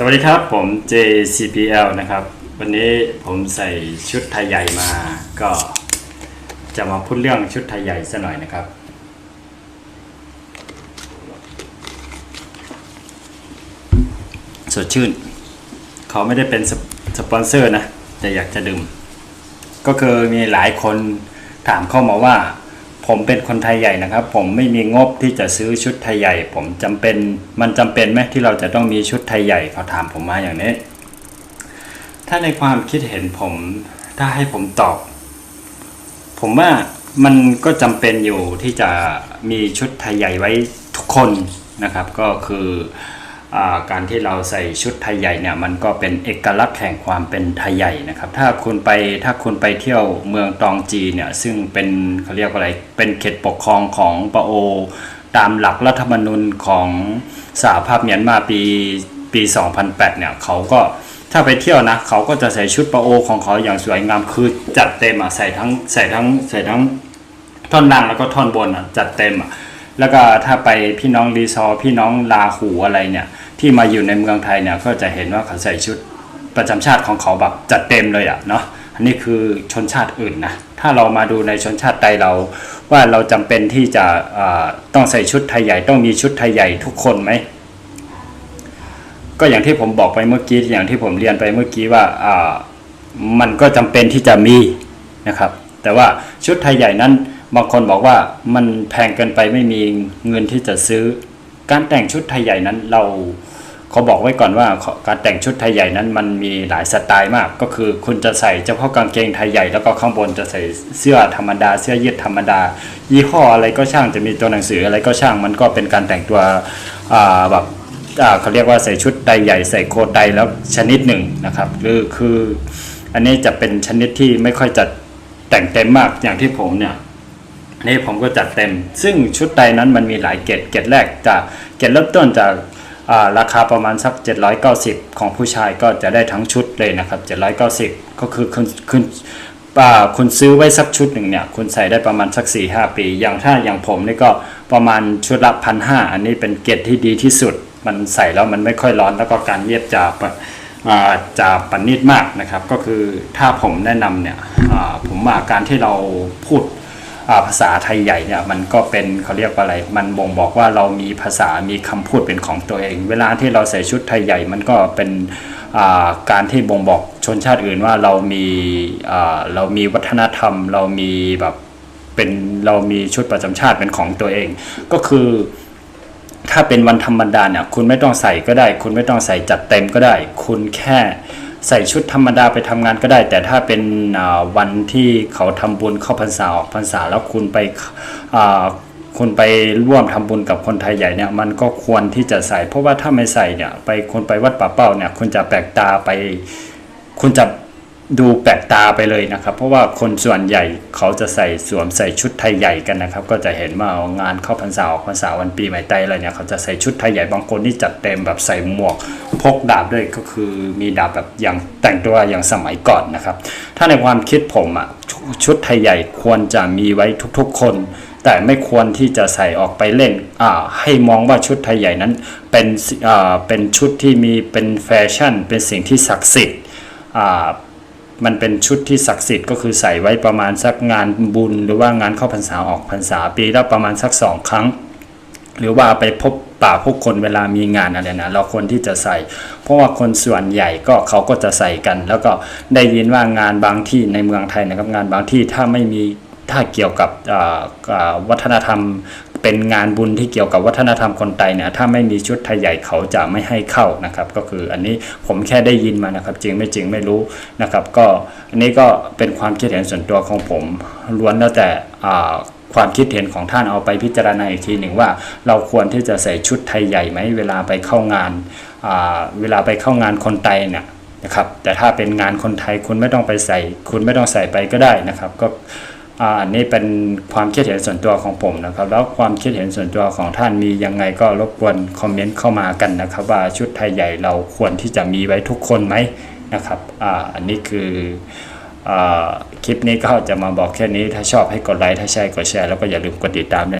สวัสดีครับผม JCPL นะครับ วันนี้ผมใส่ชุดไทยใหญ่มาก็จะมาพูดเรื่องชุดไทยใหญ่ซะหน่อยนะครับ สดชื่น เขาไม่ได้เป็นสปสปอนเซอร์นะ แต่อยากจะดื่ม ก็คือมีหลายคนถามเข้ามาว่า ผมเป็นคนไทยใหญ่นะครับ ผมไม่มีงบที่จะซื้อชุดไทยใหญ่ ผมจำเป็นมันจำเป็นไหมที่เราจะต้องมีชุดไทยใหญ่เขาถามผมมาอย่างนี้ ถ้าในความคิดเห็นผมถ้าให้ผมตอบ ผมว่ามันก็จำเป็นอยู่ที่จะมีชุดไทยใหญ่ไว้ทุกคนนะครับ ก็คือ การที่เราใส่ชุดไทยใหญ่เนี่ยมันก็เป็นเอกลักษณ์แห่งความเป็นไทยใหญ่นะครับถ้าคุณไปถ้าคุณไปเที่ยวเมืองตองจีเนี่ยซึ่งเป็นเขาเรียกว่าอะไรเป็นเขตปกครองของปะโอ ตามหลักรัฐธรรมนูญของสหภาพเมียนมาปีปี 2008 เนี่ยเขาก็ถ้าไปเที่ยวนะเขาก็จะใส่ชุดปะโอของเขาอย่างสวยงามคือจัดเต็มอะใส่ทั้งใส่ทั้งใส่ทั้งท่อนล่างแล้วก็ท่อนบนอะจัดเต็มอะแล้วก็ถ้าไปพี่น้องรีซอพี่น้องลาหูอะไรเนี่ย ที่มาอยู่ในเมืองไทยเนี่ยก็จะเห็นว่าเขาใส่ชุดประจำชาติของเขาแบบจัดเต็มเลยอะเนาะอันนี้คือชนชาติอื่นนะถ้าเรามาดูในชนชาติใดเราว่าเราจำเป็นที่จะต้องใส่ชุดไทยใหญ่ ต้องมีชุดไทยใหญ่ทุกคนไหมก็อย่างที่ผมบอกไปเมื่อกี้อย่างที่ผมเรียนไปเมื่อกี้ว่าอ่ามันก็จำเป็นที่จะมีนะครับ แต่ว่าชุดไทยใหญ่นั้นบางคนบอกว่ามันแพงเกินไปไม่มีเงินที่จะซื้อ การแต่งชุดไทยใหญ่นั้นเราเขาบอกไว้ก่อนว่าการแต่งชุดไทยใหญ่นั้นมันมีหลายสไตล์มาก ก็คือคุณจะใส่เฉพาะกางเกงไทยใหญ่ แล้วก็ข้างบนจะใส่เสื้อธรรมดา เสื้อยืดธรรมดา ยี่ห้ออะไรก็ช่างจะมีตัวหนังสืออะไรก็ช่างมันก็เป็นการแต่งตัวแบบเขาเรียกว่าใส่ชุดไดใหญ่ใส่โค้ทไดแล้วชนิดหนึ่งนะครับหรือคืออันนี้จะเป็นชนิดที่ไม่ค่อยจะแต่งเต็มมากอย่างที่ผมเนี่ย นี่ผมก็จัดเต็ม ซึ่งชุดไดนั้นมันมีหลายเกรดเกรดแรกจะเกรดเริ่มต้นจาการาคาประมาณสัก 790 ของผู้ชายก็จะได้ทั้งชุดเลยนะครับ 790 ก็คือคุณคุณอาคุณซื้อไว้สักชุดหนึ่งเนี่ย คุณใส่ได้ประมาณสัก 4-5 ปี อย่างถ้าอย่างผมนี่ก็ประมาณชุดละพันห้าอันนี้เป็นเกรดที่ดีที่สุด มันใส่แล้วมันไม่ค่อยร้อนแล้วก็การเย็บจะปะอ่าจะปนิดมากนะครับ ก็คือถ้าผมแนะนำเนี่ยอาผมว่าการที่เราพูด ภาษาไทยใหญ่เนี่ยมันก็เป็นเขาเรียกว่าอะไร มันบ่งบอกว่าเรามีภาษามีคำพูดเป็นของตัวเอง เวลาที่เราใส่ชุดไทยใหญ่มันก็เป็นการที่บ่งบอกชนชาติอื่นว่าเรามีเรามีวัฒนธรรม เรามีแบบเป็นเรามีชุดประจำชาติเป็นของตัวเอง ก็คือถ้าเป็นวันธรรมดาเนี่ยคุณไม่ต้องใส่ก็ได้ คุณไม่ต้องใส่จัดเต็มก็ได้ คุณแค่ ใส่ชุดธรรมดาไปทำงานก็ได้ แต่ถ้าเป็นวันที่เขาทำบุญเข้าพรรษาออกพรรษาแล้วคุณไปคุณไปร่วมทำบุญกับคนไทยใหญ่เนี่ยมันก็ควรที่จะใส่ เพราะว่าถ้าไม่ใส่เนี่ยไปคนไปวัดป่าเป้าเนี่ยคุณจะแปลกตาไป คุณจะ ดูแปลกตาไปเลยนะครับ เพราะว่าคนส่วนใหญ่เขาจะใส่สวมใส่ชุดไทยใหญ่กันนะครับ ก็จะเห็นว่างานเข้าพรรษาออกพรรษาวันปีใหม่ไต้อะไรเนี่ยเขาจะใส่ชุดไทยใหญ่บางคนที่จัดเต็มแบบใส่หมวกพกดาบด้วยก็คือมีดาบแบบอย่างแต่งตัวอย่างสมัยก่อนนะครับ ถ้าในความคิดผมอะชุชุดไทยใหญ่ควรจะมีไว้ทุกๆคน แต่ไม่ควรที่จะใส่ออกไปเล่นอ่าให้มองว่าชุดไทยใหญ่นั้นเป็นอ่าเป็นชุดที่มีเป็นแฟชั่น เป็นสิ่งที่ศักดิ์สิทธิ์อ่า มันเป็นชุดที่ศักดิ์สิทธิ์ก็คือใส่ไว้ประมาณสักงานบุญ หรือว่างานเข้าพรรษาออกพรรษาปีละประมาณสักสองครั้ง หรือว่าไปพบป่าพบคนเวลามีงานอะไรนะเราควรที่จะใส่ เพราะว่าคนส่วนใหญ่ก็เขาก็จะใส่กัน แล้วก็ได้ยินว่างานบางที่ในเมืองไทยนะครับงานบางที่ถ้าไม่มีถ้าเกี่ยวกับวัฒนธรรม เป็นงานบุญที่เกี่ยวกับวัฒนธรรมคนไทยเนี่ยถ้าไม่มีชุดไทยใหญ่เขาจะไม่ให้เข้านะครับ ก็คืออันนี้ผมแค่ได้ยินมานะครับ จริงไม่จริงไม่รู้นะครับ ก็อันนี้ก็เป็นความคิดเห็นส่วนตัวของผมล้วนแล้วแต่ความคิดเห็นของท่านเอาไปพิจารณาอีกทีหนึ่งว่า เราควรที่จะใส่ชุดไทยใหญ่ไหมเวลาไปเข้างานาเวลาไปเข้างานคนไทยเนี่ยนะครับ แต่ถ้าเป็นงานคนไทยคุณไม่ต้องไปใส่ คุณไม่ต้องใส่ไปก็ได้นะครับ ก็ อันนี้เป็นความคิดเห็นส่วนตัวของผมนะครับ แล้วความคิดเห็นส่วนตัวของท่านมียังไงก็รบกวนคอมเมนต์เข้ามากันนะครับ ว่าชุดไทยใหญ่เราควรที่จะมีไว้ทุกคนไหมนะครับอ่าอันนี้คืออคลิปนี้ก็จะมาบอกแค่นี้ถ้าชอบให้กดไลค์ถ้าใช่กดแชร์แล้วก็อย่าลืมกดติดตามด้วย